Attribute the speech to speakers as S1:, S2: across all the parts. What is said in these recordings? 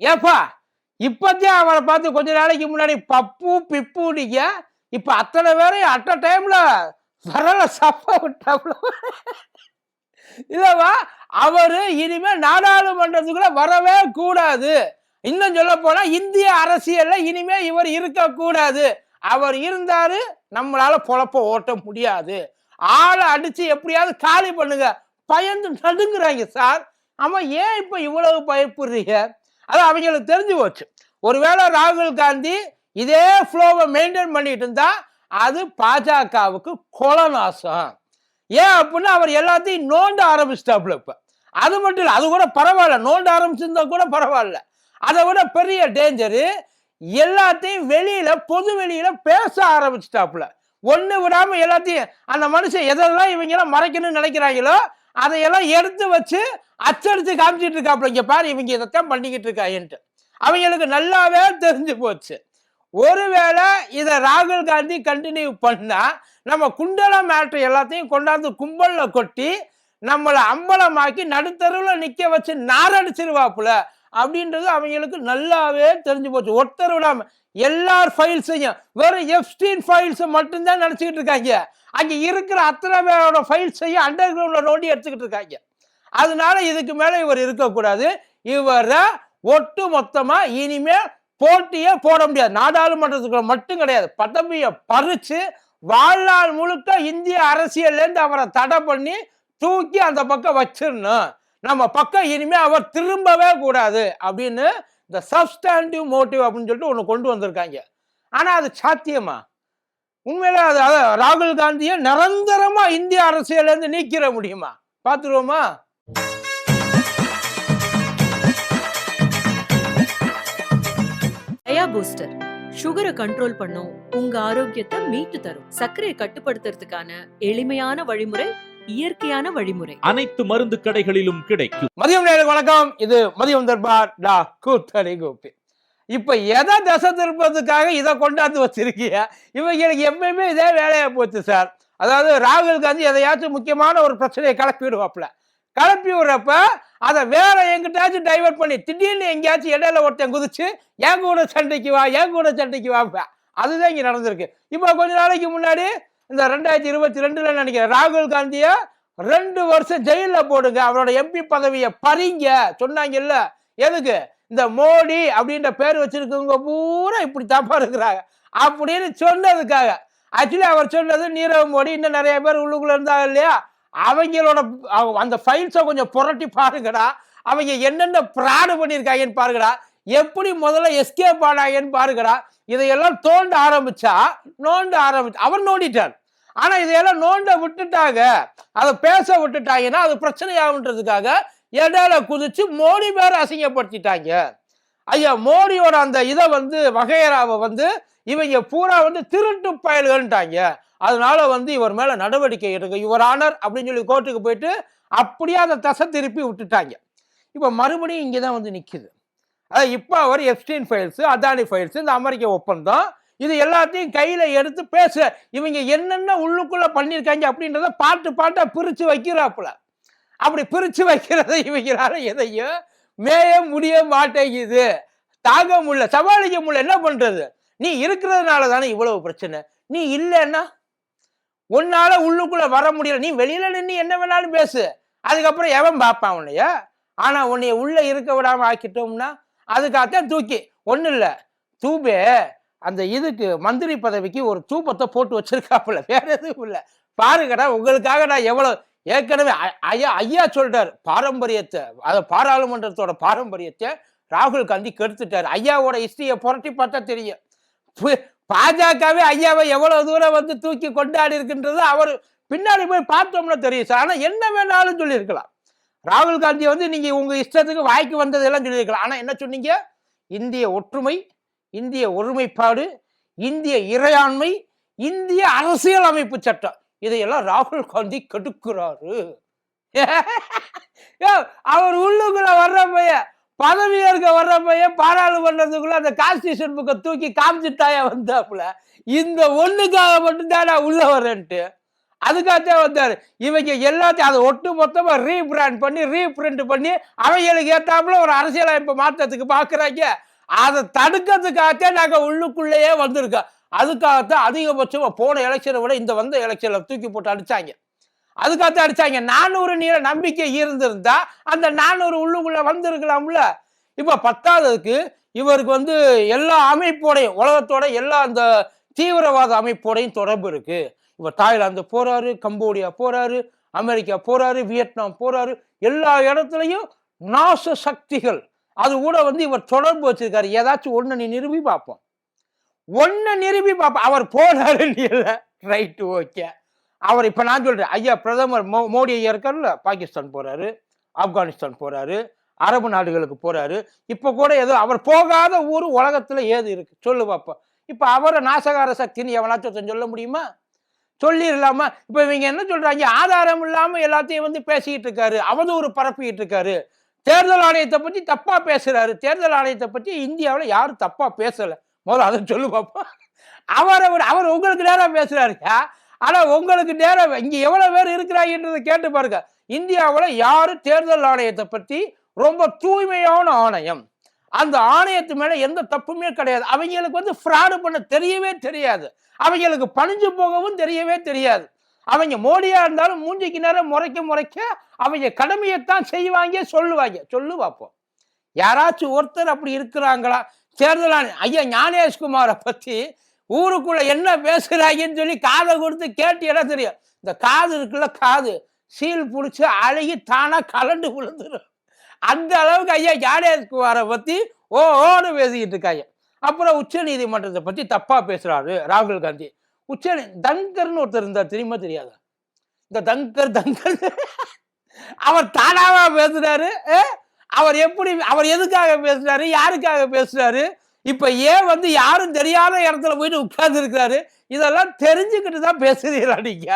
S1: ஏப்பா இப்பதான் அவனை பார்த்து கொஞ்ச நாளைக்கு முன்னாடி பப்பு பிப்பு நீங்க இப்ப அத்தனை பேரையும் அட்ட டைம்ல வரல சப்ப விட்டாப்ல. இல்லவா அவரு இனிமே நாடாளுமன்றத்துக்குள்ள வரவே கூடாது. இன்னும் சொல்ல போனா இந்திய அரசியல்ல இனிமே இவர் இருக்க கூடாது. அவர் இருந்தாரு நம்மளால பொழப்ப ஓட்ட முடியாது. ஆளை அடிச்சு எப்படியாவது காலி பண்ணுங்க. பயந்து நடுங்குறாங்க சார். ஆமா ஏன் இப்ப இவ்வளவு பயப்படுறீங்க? அது அவங்களுக்கு தெரிஞ்சு போச்சு. ஒருவேளை ராகுல் காந்தி இதே ஃப்ளோவை மெயின்டைன் பண்ணிட்டு இருந்தா அது பாஜகவுக்கு கொலநாசம். ஏன் அப்படின்னா அவர் எல்லாத்தையும் நோண்ட ஆரம்பிச்சிட்டாப்புல இப்போ. அது மட்டும் இல்லை அது கூட பரவாயில்ல நோண்ட ஆரம்பிச்சிருந்தா கூட பரவாயில்ல. அதை விட பெரிய டேஞ்சரு எல்லாத்தையும் வெளியில பொது வெளியில பேச ஆரம்பிச்சிட்டாப்புல. ஒன்று விடாமல் எல்லாத்தையும் அந்த மனுஷன் எதெல்லாம் இவங்கெல்லாம் மறைக்கணும்னு நினைக்கிறாங்களோ அதையெல்லாம் எடுத்து வச்சு அச்சடிச்சு காமிச்சிட்டு இருக்காப்ல இங்க பாரு இவங்க இதைத்தான் பண்ணிக்கிட்டு இருக்காங்கன்ட்டு அவங்களுக்கு நல்லாவே தெரிஞ்சு போச்சு. ஒருவேளை இதை ராகுல் காந்தி கண்டினியூ பண்ணா நம்ம குண்டல மேட்ரு எல்லாத்தையும் கொண்டாந்து கும்பலில் கொட்டி நம்மளை அம்பலமாக்கி நடுத்தருவில் நிற்க வச்சு நாரடிச்சிருவாப்புல. அப்படின்றது அவங்களுக்கு நல்லாவே தெரிஞ்சு போச்சு. ஒருத்தர் விடாம எல்லார் ஃபைல்ஸையும் வெறும் எஃப்ஸ்டீன் ஃபைல்ஸ் மட்டும்தான் நினச்சிக்கிட்டு இருக்காங்க. அங்கே இருக்கிற அத்தனை பேரோட ஃபைல்ஸையும் அண்டர் கிரவுண்டில் நோண்டி எடுத்துக்கிட்டு இருக்காங்க. அதனால இதுக்கு மேலே இவர் இருக்கக்கூடாது. இவரை ஒட்டு மொத்தமாக இனிமேல் போட்டியே போட முடியாது. நாடாளுமன்றத்துக்குள்ள மட்டும் கிடையாது. பதவியை பறித்து வாழ்நாள் முழுக்க இந்திய அரசியல்லேருந்து அவரை தடை பண்ணி தூக்கி அந்த பக்கம் வச்சிடணும். நம்ம பக்கம் இனிமே அவர் திரும்பவே கூடாது அப்படின்னு இந்த சப்ஸ்டாண்டிவ் மோட்டிவ் அப்படின்னு சொல்லிட்டு ஒன்று கொண்டு வந்திருக்காங்க. ஆனால் அது சாத்தியமா? உண்மையில அது ராகுல் காந்தியை நிரந்தரமாக இந்திய அரசியலேருந்து நீக்கிற முடியுமா? பார்த்துருவோமா?
S2: டயா பூஸ்டர் சுகரை கண்ட்ரோல் பண்ணும் உங்க ஆரோக்கியத்தை மீட்டு தரும். சர்க்கரையை கட்டுப்படுத்துறதுக்கான எளிமையான வழிமுறை இயற்கையான வழிமுறை.
S3: அனைத்து மருந்து கடைகளிலும் கிடைக்கும்.
S1: மதியம் நேரம் வணக்கம். இது மதியம் தர்பார் டா கூத்தடி கோப்பி இப்ப எதை தசை திருப்பதுக்காக இதை கொண்டாந்து வச்சிருக்கீங்க இவங்களுக்கு எப்பயுமே இதே வேலையா போச்சு சார் அதாவது ராகுல் காந்தி எதையாச்சும் முக்கியமான ஒரு பிரச்சனையை கிளப்பி விடுவாப்புல. கிளப்பி விடுறப்ப அதை வேற எங்கிட்டாச்சும் டைவர்ட் பண்ணி திடீர்னு எங்கேயாச்சும் இடையில ஒருத்தன் குதிச்சு என் கூட சண்டைக்கு வா என் கூட சண்டைக்கு வாப்ப. அதுதான் இங்க நடந்திருக்கு. இப்போ கொஞ்ச நாளைக்கு முன்னாடி இந்த ரெண்டாயிரத்தி இருபத்தி ரெண்டுல நினைக்கிறேன்? ராகுல் காந்தியை ரெண்டு வருஷம் ஜெயில போடுங்க. அவரோட எம்பி பதவியை பறிங்க. சொன்னாங்கல்ல? எதுக்கு? இந்த மோடி அப்படின்ற பேர் வச்சிருக்கவங்க பூரா இப்படி தப்பா இருக்கிறாங்க அப்படின்னு சொன்னதுக்காக. ஆக்சுவலி அவர் சொன்னது நீரவ் மோடி இன்னும் நிறைய பேர் உள்ளுக்குள்ள இருந்தாங்க இல்லையா? அவங்களோட அந்த ஃபைல்ஸை கொஞ்சம் புரட்டி பாருங்கடா. அவங்க என்னென்ன பிராடு பண்ணியிருக்காங்கன்னு பாருங்கடா. எப்படி முதல்ல எஸ்கேப் ஆனாங்கன்னு பாருங்கடா. இதையெல்லாம் தோண்ட ஆரம்பிச்சா நோண்ட ஆரம்பிச்சு அவர் நோண்டிட்டார். ஆனா இதையெல்லாம் நோண்ட விட்டுட்டாங்க. அதை பேச விட்டுட்டாங்கன்னா அது பிரச்சனை ஆகுன்றதுக்காக இடையில குதிச்சு மோடி பேர் அசிங்கப்படுத்திட்டாங்க. ஐயா மோடியோட அந்த இதை வந்து வகையராவை வந்து இவங்க பூரா வந்து திருட்டு பயல்கள்ட்டாங்க அதனால வந்து இவர் மேல நடவடிக்கை எடுங்க இவர் ஆனர் அப்படின்னு சொல்லி கோர்ட்டுக்கு போயிட்டு அப்படியே அதை தசை திருப்பி விட்டுட்டாங்க. இப்போ மறுபடியும் இங்கே தான் வந்து நிற்குது அதாவது இப்போ அவர் எப்ஸ்டீன் ஃபைல்ஸு அதானி ஃபைல்ஸு இந்த அமெரிக்க ஒப்பந்தம் இது எல்லாத்தையும் கையில் எடுத்து பேச இவங்க என்னென்ன உள்ளுக்குள்ளே பண்ணியிருக்காங்க அப்படின்றத பாட்டு பாட்டாக பிரித்து வைக்கிறாப்புல. அப்படி பிரித்து வைக்கிறத இவங்களால எதையும் மேய முடிய மாட்டேங்குது. தாங்க முடியல சமாளிக்க முடியல என்ன பண்ணுறது நீ இருக்கிறதுனால தானே இவ்வளவு பிரச்சனை. நீ இல்லைன்னா உன்னால் உள்ளுக்குள்ளே வர முடியல. நீ வெளியில் நின்று என்ன வேணாலும் பேசு. அதுக்கப்புறம் எவன் பார்ப்பான் உன்னைய? ஆனால் உன்னைய உள்ளே இருக்க விடாமல் ஆக்கிட்டோம்னா அதுக்காகத்தான் தூக்கி. ஒன்றும் இல்லை. தூபே அந்த இதுக்கு மந்திரி பதவிக்கு ஒரு தூபத்தை போட்டு வச்சிருக்காப்புல. வேற எதுவும் இல்லை. பாருங்கடா உங்களுக்காக நான் எவ்வளோ ஏற்கனவே ஐ- ஐயா ஐயா சொல்லிட்டாரு பாரம்பரியத்தை அது பாராளுமன்றத்தோட பாரம்பரியத்தை ராகுல் காந்தி கெடுத்துட்டாரு. ஐயாவோட ஹிஸ்டரியை புரட்டி பார்த்தா தெரியும். பாஜகவே ஐயாவை எவ்வளவு தூரம் வந்து தூக்கி கொண்டாடி இருக்குன்றது அவர் பின்னாடி போய் பார்த்தோம்னா தெரியும் சார். ஆனால் என்ன வேணாலும் சொல்லியிருக்கலாம். ராகுல் காந்தி வந்து நீங்கள் உங்கள் இஷ்டத்துக்கு வாய்க்கு வந்ததெல்லாம் சொல்லியிருக்கலாம். ஆனால் என்ன சொன்னீங்க? இந்திய ஒற்றுமை இந்திய ஒருமைப்பாடு இந்திய இறையாண்மை இந்திய அரசியல் அமைப்பு சட்டம். இதையெல்லாம் ராகுல் காந்தி கெடுக்கிறாரு. அவர் உள்ளுக்குள்ள வர்ற பையன் பதவி ஏற்க வர்ற பையன் பாராளுமன்றத்துக்குள்ள அந்த கான்ஸ்டியூஷன் புக்கை தூக்கி காமிச்சிட்டாயா வந்தாப்புல. இந்த ஒண்ணுக்காக மட்டும்தான் நான் உள்ள வரேன்ட்டு அதுக்காகத்தான் வந்தார். இவங்க எல்லாத்தையும் அதை ஒட்டு மொத்தமாக ரீபிராண்ட் பண்ணி ரீபிரிண்ட் பண்ணி அவைகளுக்கு ஏற்றாமல ஒரு அரசியலமைப்பு மாற்றத்துக்கு பார்க்குறாங்க அதை தடுக்கிறதுக்காகத்தான் நாங்கள் உள்ளுக்குள்ளேயே வந்திருக்கோம். அதுக்காகத்தான் அதிகபட்சமாக போன எலெக்ஷனை விட இந்த வந்த எலெக்ஷனில் தூக்கி போட்டு அடிச்சாங்க. அதுக்காகத்தான் அடிச்சாங்க. நானூறு நீள நம்பிக்கை இருந்திருந்தா அந்த நானூறு உள்ளுக்குள்ளே வந்திருக்கலாம்ல. இப்போ பத்தாவதுக்கு இவருக்கு வந்து எல்லா அமைப்போடையும் உலகத்தோட எல்லா அந்த தீவிரவாத அமைப்போடையும் தொடர்பு இருக்குது இவர் தாய்லாந்து போறாரு கம்போடியா போறாரு அமெரிக்கா போறாரு வியட்நாம் போறாரு. எல்லா இடத்துலையும் நாச சக்திகள். அது கூட வந்து இவர் தொடர்பு வச்சிருக்காரு. ஏதாச்சும் ஒன்று நீ நிரூபி பார்ப்போம். ஒன்று நிரூபி பார்ப்போம். அவர் போனாரு இல்லை. ரைட்டு ஓகே அவர் இப்போ நான் சொல்றேன். ஐயா பிரதமர் மோ மோடி ஐயா இருக்கார்ல பாகிஸ்தான் போறாரு ஆப்கானிஸ்தான் போறாரு அரபு நாடுகளுக்கு போறாரு. இப்போ கூட ஏதோ அவர் போகாத ஊர் உலகத்தில் ஏது இருக்கு? சொல்லு பார்ப்போம் இப்போ அவரை நாசகார சக்தின்னு எவனாச்சும் சொல்ல முடியுமா? சொல்லிடலாமா இப்போ இவங்க என்ன சொல்கிறாங்க ஆதாரம் இல்லாமல் எல்லாத்தையும் வந்து பேசிக்கிட்டு இருக்காரு. அவதூறு பரப்பிக்கிட்டு இருக்காரு. தேர்தல் ஆணையத்தை பற்றி தப்பாக பேசுகிறாரு தேர்தல் ஆணையத்தை பற்றி இந்தியாவில் யாரும் தப்பாக பேசலை. முதல்ல அதை சொல்லு பார்ப்போம் அவரை விட அவர் உங்களுக்கு நேராக பேசுறாருயா ஆனால் உங்களுக்கு நேரம் இங்கே எவ்வளோ பேர் இருக்கிறாங்கன்றதை கேட்டு பாருங்க. இந்தியாவில் யாரும் தேர்தல் ஆணையத்தை பற்றி ரொம்ப தூய்மையான ஆணையம்? அந்த ஆணையத்து மேலே எந்த தப்புமே கிடையாது. அவங்களுக்கு வந்து ஃப்ராடு பண்ண தெரியவே தெரியாது. அவங்களுக்கு பணிஞ்சு போகவும் தெரியவே தெரியாது. அவங்க மோடியாக இருந்தாலும் மூஞ்சிக்கு நேரம் முறைக்க முறைக்க அவங்க கடமையைத்தான் செய்வாங்க சொல்லுவாங்க. சொல்லு பார்ப்போம் யாராச்சும் ஒருத்தர் அப்படி இருக்கிறாங்களா? தேர்தல் ஆணையம் ஐயா ஞானேஷ்குமாரை பற்றி ஊருக்குள்ள என்ன பேசுகிறாங்கன்னு சொல்லி காதை கொடுத்து கேட்டீங்கன்னா தெரியும். இந்த காது இருக்குல்ல காது. சீல் பிடிச்சி அழுகி தானாக கலண்டு விழுந்துடும் அந்த அளவுக்கு ஐயா ஞானேஷ்குமாரை பத்தி ஓ ஓன்னு பேசிக்கிட்டு இருக்காங்க அப்புறம் உச்ச நீதிமன்றத்தை பற்றி தப்பாக பேசுகிறாரு ராகுல் காந்தி. உச்ச தங்கர்னு ஒருத்தர் இருந்தார் தெரியுமா தெரியாதா? இந்த தங்கர் தங்கர் அவர் தானாவா பேசுறாரு அவர் எப்படி அவர் எதுக்காக பேசுறாரு யாருக்காக பேசுறாரு? இப்ப ஏன் வந்து யாரும் தெரியாத இடத்துல போயிட்டு உட்கார்ந்து இருக்கிறாரு இதெல்லாம் தெரிஞ்சுக்கிட்டு தான் பேசுறீங்களா நீங்க?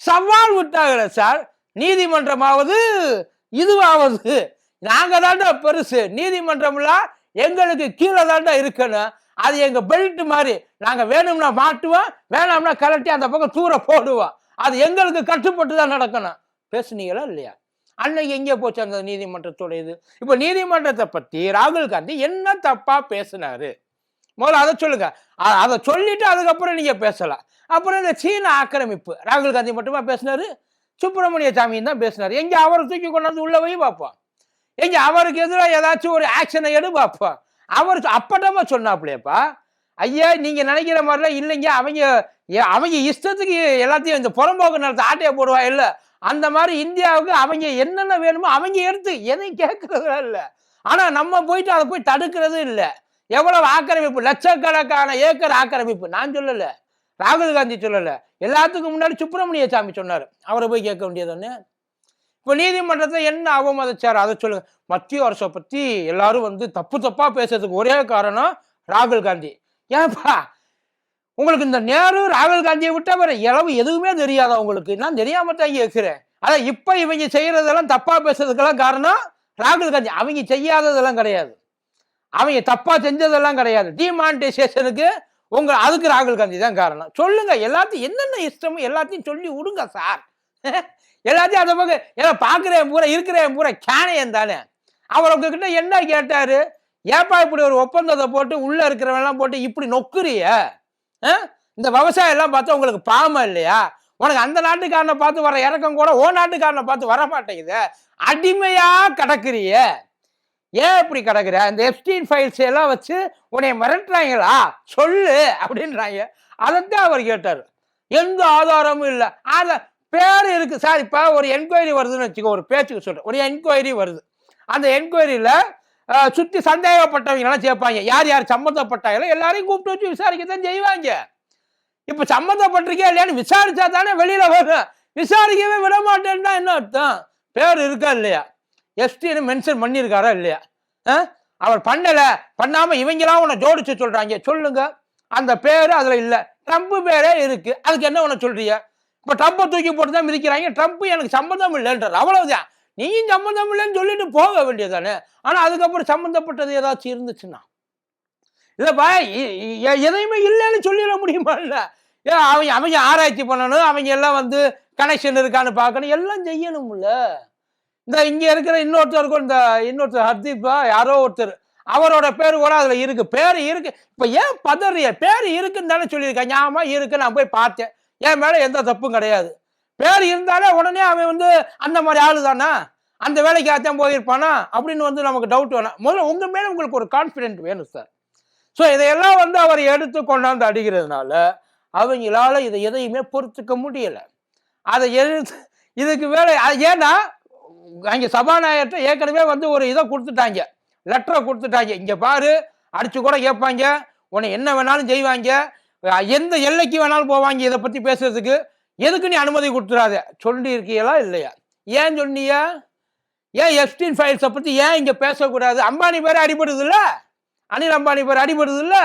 S1: சவால் விட்டாங்களே சார். நீதிமன்றமாவது இதுவாவது. நாங்க தாண்டா பெருசு. நீதிமன்றம்லாம் எங்களுக்கு கீழே தாண்டா இருக்கணும். அது எங்க பெல்ட் மாதிரி. நாங்க வேணும்னா மாட்டுவோம் வேணாம்னா கலட்டி அந்த பக்கம் தூர போடுவோம். அது எங்களுக்கு கட்டுப்பட்டு தான் நடக்கணும். பேசுனீங்களா இல்லையா? அன்னைக்கு எங்கே போச்சு அந்த நீதிமன்றத்தோட இது. இப்போ நீதிமன்றத்தை பற்றி ராகுல் காந்தி என்ன தப்பா பேசினாரு? முதல்ல அதை சொல்லுங்க. அதை சொல்லிட்டு அதுக்கப்புறம் நீங்க பேசலாம். அப்புறம் இந்த சீன ஆக்கிரமிப்பு. ராகுல் காந்தி மட்டுமா பேசினாரு? சுப்பிரமணிய சாமியும் தான் பேசினாரு. எங்கே அவரை தூக்கி கொண்டாந்து உள்ள போய் பார்ப்போம். எங்க அவருக்கு எதிராக ஏதாச்சும் ஒரு ஆக்ஷனை எடு பார்ப்போம் அவர் அப்பட்டமா சொன்னாப்லையப்பா ஐயா நீங்க நினைக்கிற மாதிரிலாம் இல்லைங்க. அவங்க அவங்க இஷ்டத்துக்கு எல்லாத்தையும் இந்த புறம்போக்கு நடத்த ஆட்டையை போடுவா இல்ல. அந்த மாதிரி இந்தியாவுக்கு அவங்க என்னென்ன வேணுமோ அவங்க எடுத்து எதையும் கேட்கறதா இல்ல. ஆனா நம்ம போயிட்டு அதை போய் தடுக்கிறது இல்ல. எவ்வளவு ஆக்கிரமிப்பு? லட்சக்கணக்கான ஏக்கர் ஆக்கிரமிப்பு. நான் சொல்லல. ராகுல் காந்தி சொல்லல. எல்லாத்துக்கும் முன்னாடி சுப்பிரமணிய சாமி சொன்னார். அவரை போய் கேட்க வேண்டியதானே இப்போ நீதிமன்றத்தில் என்ன அவமதிச்சார் அதை சொல்லுங்க. மத்திய அரசை பற்றி எல்லாரும் வந்து தப்பு தப்பாக பேசுறதுக்கு ஒரே காரணம் ராகுல் காந்தி. ஏன்பா? உங்களுக்கு இந்த நேரு ராகுல் காந்தியை விட்டா வேற இளவு எதுவுமே தெரியாதா உங்களுக்கு? நான் தெரியாம தான் கேட்குறேன். அதான் இப்போ இவங்க செய்யறதெல்லாம் தப்பாக பேசுறதுக்கெல்லாம் காரணம் ராகுல் காந்தி. அவங்க செய்யாததெல்லாம் கிடையாது. அவங்க தப்பாக செஞ்சதெல்லாம் கிடையாது. டிமானிட்டைசேஷனுக்கு உங்க அதுக்கு ராகுல் காந்தி தான் காரணம். சொல்லுங்க. எல்லாத்தையும் என்னென்ன இஷ்டமோ எல்லாத்தையும் சொல்லி விடுங்க சார். எல்லாத்தையும் அதை பக்கம் ஏன்னா பார்க்குறேன் பூரா இருக்கிறேன் பூரா கேனையன் தானே. அவர் உங்ககிட்ட என்ன கேட்டார்? ஏப்பா இப்படி ஒரு ஒப்பந்தத்தை போட்டு உள்ளே இருக்கிறவெல்லாம் போட்டு இப்படி நொக்குறிய? ஆ? இந்த விவசாயம் எல்லாம் பார்த்தா உங்களுக்கு பாவமா இல்லையா? உனக்கு அந்த நாட்டுக்காரனை பார்த்து வர இறக்கம் கூட ஓ நாட்டுக்காரனை பார்த்து வர மாட்டேங்குது. அடிமையா கிடக்குறிய? ஏன் இப்படி கிடக்குற? இந்த எஃப்டீன் ஃபைல்ஸ் எல்லாம் வச்சு உன்னை மிரட்டுறாங்களா? சொல்லு அப்படின்றாங்க. அதைத்தான் அவர் கேட்டார். எந்த ஆதாரமும் இல்லை. ஆதார் பேர் இருக்குது சார் இப்போ ஒரு என்கொயரி வருதுன்னு வச்சுக்கோ ஒரு பேச்சுக்கு சொல்கிறேன் ஒரு என்கொயரி வருது. அந்த என்கொயரியில் சுற்றி சந்தேகப்பட்டவங்களாம் சேர்ப்பாங்க. யார் யார் சம்மந்தப்பட்டாங்களோ எல்லாரையும் கூப்பிட்டு வச்சு விசாரிக்க தான் செய்வாங்க. இப்போ சம்மந்தப்பட்டிருக்கே இல்லையான்னு விசாரிச்சா தானே வெளியில் வரும். விசாரிக்கவே விட மாட்டேன்னா என்ன அர்த்தம்? பேர் இருக்கா இல்லையா? எஸ்டின்னு மென்ஷன் பண்ணியிருக்காரா இல்லையா? ஆ? அவர் பண்ணலை. பண்ணாமல் இவங்கெல்லாம் உன்னை ஜோடிச்சு சொல்கிறாங்க சொல்லுங்க. அந்த பேரு அதில் இல்லை. ட்ரம்ப் பேரே இருக்குது அதுக்கு என்ன உன்னை சொல்கிறீங்க இப்போ ட்ரம்ப்பை தூக்கி போட்டு தான் மிதிக்கிறாங்க. ட்ரம்ப் எனக்கு சம்மந்தம் இல்லைன்றார். அவ்வளவுதான். நீயும் சம்மந்தம் இல்லைன்னு சொல்லிட்டு போக வேண்டியதானே ஆனால் அதுக்கப்புறம் சம்மந்தப்பட்டது ஏதாச்சும் இருந்துச்சுன்னா? இல்லைப்பா எதையுமே இல்லைன்னு சொல்லிட முடியுமா இல்லை? ஏன் அவங்க அவங்க ஆராய்ச்சி பண்ணணும் அவங்க எல்லாம் வந்து கனெக்ஷன் இருக்கான்னு பார்க்கணும். எல்லாம் செய்யணும்ல இந்த இங்கே இருக்கிற இன்னொருத்தருக்கும் இந்த இன்னொருத்தர் ஹர்தீப்பா யாரோ ஒருத்தர் அவரோட பேர் கூட அதில் இருக்குது பேர் இருக்குது இப்போ ஏன் பதறிய? பேர் இருக்குன்னு தானே சொல்லியிருக்கேன் ஞாபகமாக இருக்குது நான் போய் பார்த்தேன். என் மேலே எந்த தப்பும் கிடையாது. பேர் இருந்தாலே உடனே அவன் வந்து அந்த மாதிரி ஆளு தானா அந்த வேலைக்கு அதான் போயிருப்பானா? அப்படின்னு வந்து நமக்கு டவுட் வேணாம் முதல்ல உங்கள் மேலே உங்களுக்கு ஒரு கான்ஃபிடென்ட் வேணும் சார் ஸோ இதையெல்லாம் வந்து அவர் எடுத்து கொண்டாந்து அடிக்கிறதுனால அவங்களால இதை எதையுமே பொறுத்துக்க முடியலை. அதை எழுத்து இதுக்கு வேலை அது ஏன்னா அங்கே சபாநாயகர்கிட்ட ஏற்கனவே வந்து ஒரு இதை கொடுத்துட்டாங்க. லெட்டரை கொடுத்துட்டாங்க. இங்கே பாரு அடிச்சு கூட கேட்பாங்க. உன்னை என்ன வேணாலும் செய்வாங்க. எந்த எல்லைக்கு வேணாலும் போவாங்க இதை பற்றி பேசுறதுக்கு. எதுக்கு நீ அனுமதி கொடுத்துடாத சொல்லி இருக்கீங்களா இல்லையா? ஏன் சொன்னியா ஏன் எஃப்டீன் ஃபைல்ஸை பற்றி ஏன் இங்கே பேசக்கூடாது? அம்பானி பேர் அடிபடுது இல்ல அனில் அம்பானி பேர் அடிபடுது இல்ல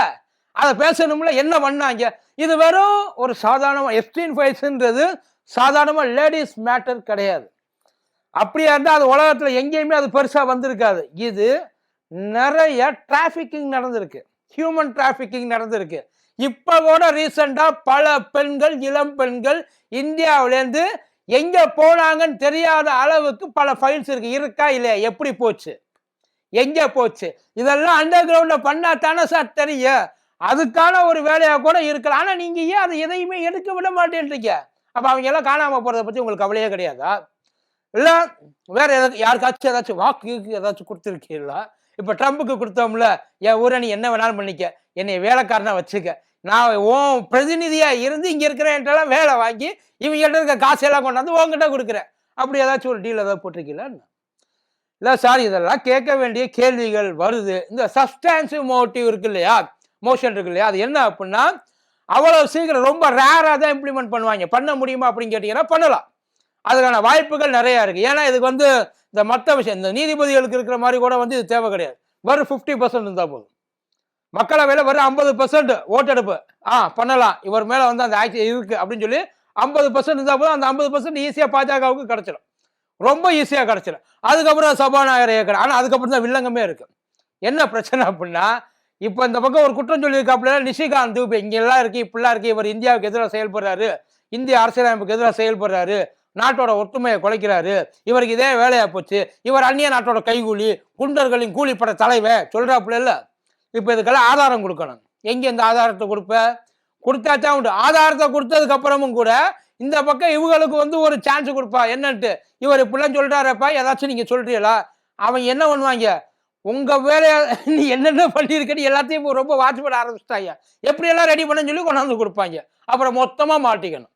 S1: அதை பேசணும்ல? என்ன பண்ணாங்க? இது வெறும் ஒரு சாதாரணமாக எஃப்டீன் ஃபைல்ஸ்ன்றது சாதாரணமாக லேடிஸ் மேட்டர் கிடையாது. அப்படியா இருந்தால் அது உலகத்தில் எங்கேயுமே அது பெருசாக வந்திருக்காது. இது நிறைய டிராஃபிக்கிங் நடந்திருக்கு. ஹியூமன் டிராஃபிக்கிங் நடந்திருக்கு. இப்போ கூட ரீசெண்டாக பல பெண்கள் இளம் பெண்கள் இந்தியாவிலேருந்து எங்கே போனாங்கன்னு தெரியாத அளவுக்கு பல ஃபைல்ஸ் இருக்கு. இருக்கா இல்லையா? எப்படி போச்சு? எங்கே போச்சு? இதெல்லாம் அண்டர் கிரவுண்டில் பண்ணா தானே சார் தெரியும். அதுக்கான ஒரு வேலையாக கூட இருக்கலாம். ஆனால் நீங்கள் ஏன் அதை எதையுமே எடுக்க விட மாட்டேன்றீங்க? அப்போ அவங்க எல்லாம் காணாமல் போகிறத பற்றி உங்களுக்கு கவலையே கிடையாதா? இல்லை வேற எதாவது யாருக்காச்சும் ஏதாச்சும் வாக்கு ஏதாச்சும் கொடுத்துருக்கீங்களா? இப்போ ட்ரம்புக்கு கொடுத்தோம்ல என் ஊரை நீ என்ன வேணாலும் பண்ணிக்க. என்னை வேலைக்காரனா வச்சுக்க. நான் உன் பிரதிநிதியாக இருந்து இங்கே இருக்கிறேன்ட்டெல்லாம் வேலை வாங்கி இவங்கள்ட்ட இருக்க காசெல்லாம் கொண்டாந்து உங்ககிட்ட கொடுக்குறேன். அப்படி ஏதாச்சும் ஒரு டீல் ஏதாவது போட்டிருக்கீங்களான்னு இல்லை சார் இதெல்லாம் கேட்க வேண்டிய கேள்விகள் வருது. இந்த சப்ஸ்டான்சிவ் மோட்டிவ் இருக்கு இல்லையா? மோஷன் இருக்கு இல்லையா? அது என்ன அப்படின்னா அவ்வளோ சீக்கிரம் ரொம்ப ரேராக தான் இம்ப்ளிமெண்ட் பண்ணுவாங்க. பண்ண முடியுமா அப்படின்னு கேட்டிங்கன்னா பண்ணலாம். அதுக்கான வாய்ப்புகள் நிறையா இருக்குது ஏன்னா இதுக்கு வந்து இந்த மற்ற விஷயம் இந்த நீதிபதிகளுக்கு இருக்கிற மாதிரி கூட வந்து இது தேவை கிடையாது. வெறும் ஃபிஃப்டி பர்சன்ட் இருந்தால் போதும். மக்களவையில் வெறும் ஐம்பது பெர்சன்ட் ஓட்டெடுப்பு. ஆ பண்ணலாம். இவர் மேலே வந்து அந்த ஆக்சி இருக்கு அப்படின்னு சொல்லி ஐம்பது பெர்சன்ட் இருந்தால் போதும் அந்த ஐம்பது பர்சன்ட் ஈஸியாக பாஜகவுக்கு கிடச்சிடும் ரொம்ப ஈஸியாக கிடச்சிடும் அதுக்கப்புறம் சபாநாயகர் ஏற்கனவே ஆனால் அதுக்கப்புறம் தான் வில்லங்கமே இருக்கு. என்ன பிரச்சனை அப்படின்னா இப்போ இந்த பக்கம் ஒரு குற்றம் சொல்லியிருக்காப்புல நிஷிகாந்த் இப்போ இங்கெல்லாம் இருக்கு இப்படிலாம் இருக்கு. இவர் இந்தியாவுக்கு எதிராக செயல்படுறாரு. இந்திய அரசியலமைப்புக்கு எதிராக செயல்படுறாரு. நாட்டோட ஒற்றுமையை குலைக்கிறாரு. இவருக்கு இதே வேலையா போச்சு. இவர் அந்நிய நாட்டோட கைகூலி குண்டர்களின் கூலிப்பட தலைவன் சொல்றாப்புல இல்லை? இப்போ இதுக்கெல்லாம் ஆதாரம் கொடுக்கணும். எங்கே இந்த ஆதாரத்தை கொடுப்ப? கொடுத்தாச்சா உண்டு. ஆதாரத்தை கொடுத்ததுக்கப்புறமும் கூட இந்த பக்கம் இவங்களுக்கு வந்து ஒரு சான்ஸ் கொடுப்பா. என்னன்ட்டு. இவர் இப்படிலாம் சொல்கிறாரப்பா ஏதாச்சும் நீங்கள் சொல்கிறீங்களா அவன் என்ன பண்ணுவாங்க? உங்கள் வேலையை நீ என்னென்ன பண்ணியிருக்கன்னு எல்லாத்தையும் ரொம்ப வாட்ச் பண்ண ஆரம்பிச்சிட்டாங்க. எப்படியெல்லாம் ரெடி பண்ணு சொல்லி கொண்டாந்து கொடுப்பாங்க. அப்புறம் மொத்தமாக மாட்டிக்கணும்.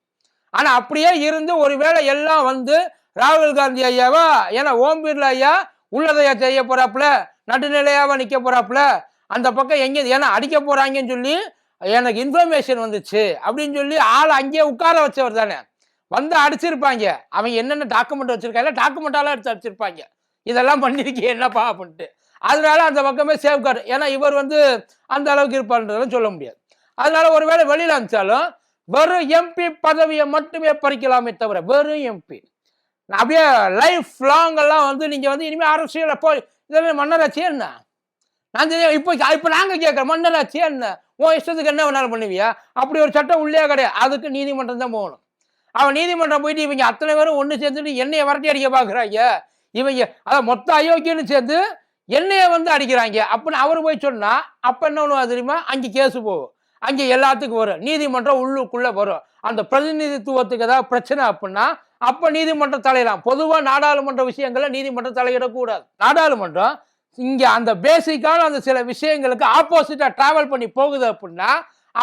S1: ஆனால் அப்படியே இருந்து ஒரு வேளை எல்லாம் வந்து ராகுல் காந்தி ஐயாவா? ஏன்னா ஓம் பிர்லா ஐயா உள்ளதையா செய்ய போகிறாப்புல நடுநிலையாவா நிற்க போகிறாப்புல அந்த பக்கம் எங்கே ஏன்னா அடிக்க போகிறாங்கன்னு சொல்லி எனக்கு இன்ஃபர்மேஷன் வந்துச்சு அப்படின்னு சொல்லி ஆள் அங்கேயே உட்கார வச்சவர் தானே. வந்து அடிச்சிருப்பாங்க. அவன் என்னென்ன டாக்குமெண்ட் வச்சுருக்காங்க? டாக்குமெண்ட்டாலாம் எடுத்து அடிச்சிருப்பாங்க. இதெல்லாம் பண்ணிருக்கீங்க என்னப்பா அப்படின்ட்டு. அதனால அந்த பக்கமே சேஃப்கார்டு ஏன்னா இவர் வந்து அந்த அளவுக்கு இருப்பான்றதும் சொல்ல முடியாது. அதனால ஒருவேளை வெளியில் அனுப்பிச்சாலும் வெறும் எம்பி பதவியை மட்டுமே பறிக்கலாமே தவிர வெறும் எம்பி அப்படியே லைஃப் லாங் எல்லாம் வந்து நீங்கள் வந்து இனிமேல் அரசியல் போய் இதெல்லாம் மன்னராட்சியே என்ன? நான் தெரியும் இப்போ இப்போ நாங்கள் கேட்குறோம் மன்னராட்சி என்ன உன் இஷ்டத்துக்கு என்ன வேணாலும் பண்ணுவியா? அப்படி ஒரு சட்டம் உள்ளே கிடையாது. அதுக்கு நீதிமன்றம் தான் போகணும். அவன் நீதிமன்றம் போயிட்டு இவங்க அத்தனை பேரும் ஒன்று சேர்ந்துட்டு என்னைய வரட்டி அடிக்க பார்க்குறாங்க? இவங்க அதான் மொத்த அயோக்கியன்னு சேர்ந்து என்னைய வந்து அடிக்கிறாங்க. அப்படின்னு அவர் போய் சொன்னால் அப்போ என்ன ஒன்று தெரியுமா? அங்கே கேஸு போகும். அங்கே எல்லாத்துக்கும் வரும். நீதிமன்றம் உள்ளுக்குள்ளே வரும். அந்த பிரதிநிதித்துவத்துக்கு ஏதாவது பிரச்சனை அப்படின்னா அப்போ நீதிமன்றம் தலையிடலாம். பொதுவாக நாடாளுமன்ற விஷயங்களை நீதிமன்றம் தலையிடக்கூடாது. நாடாளுமன்றம் இங்கே அந்த பேசிக்கான அந்த சில விஷயங்களுக்கு ஆப்போசிட்டாக ட்ராவல் பண்ணி போகுது அப்படின்னா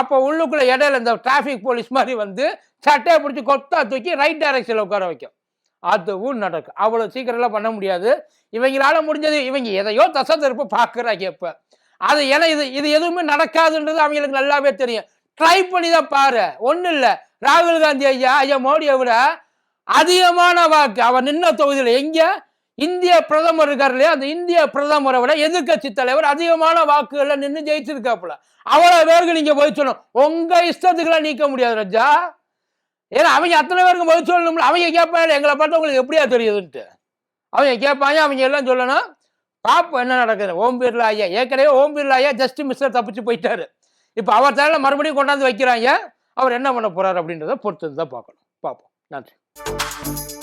S1: அப்போ உள்ளுக்குள்ளே இடையில இந்த டிராஃபிக் போலீஸ் மாதிரி வந்து சட்டையை பிடிச்சி கொத்தா தூக்கி ரைட் டைரக்ஷனில் உட்கார வைக்கும். அதுவும் நடக்கும். அவ்வளோ சீக்கிரம்லாம் பண்ண முடியாது. இவங்களால முடிஞ்சது இவங்க எதையோ தசை திருப்ப பார்க்குறாங்க இப்போ. அது ஏன்னா இது இது எதுவுமே நடக்காதுன்றது அவங்களுக்கு நல்லாவே தெரியும். ட்ரை பண்ணி தான் பாரு. ஒன்றும் இல்லை. ராகுல் காந்தி ஐயா ஐயா மோடியை விட அதிகமான வாக்கு. அவர் நின்ன தொகுதியில் எங்கே? இந்திய பிரதமர் இருக்கார் இல்லையா? அந்த இந்திய பிரதமரை விட எதிர்க்கட்சி தலைவர் அதிகமான வாக்குகள்ல நின்று ஜெயிச்சிருக்காப்புல. அவ்வளவு பேருக்கு நீங்க போய் சொல்லணும். உங்க இஷ்டத்துக்குலாம் நீக்க முடியாது ரஜா. ஏன்னா அவங்க அத்தனை பேருக்கு பதில் சொல்லணும்ல. அவங்க கேட்பாங்க எங்களை பார்த்தா உங்களுக்கு எப்படியா தெரியுதுன்ட்டு. அவங்க கேட்பாங்க அவங்க எல்லாம் சொல்லணும். பாப்போம் என்ன நடக்குது. ஓம் பிர்லா ஐயா. ஏற்கனவே ஓம் பிர்லா ஐயா ஜஸ்ட் மிஸ்டர் தப்பிச்சு போயிட்டாரு. இப்போ அவர் தலையில் மறுபடியும் கொண்டாந்து வைக்கிறாங்க. அவர் என்ன பண்ண போறாரு அப்படின்றத பொறுத்து தான் பார்க்கணும். பார்ப்போம் நன்றி.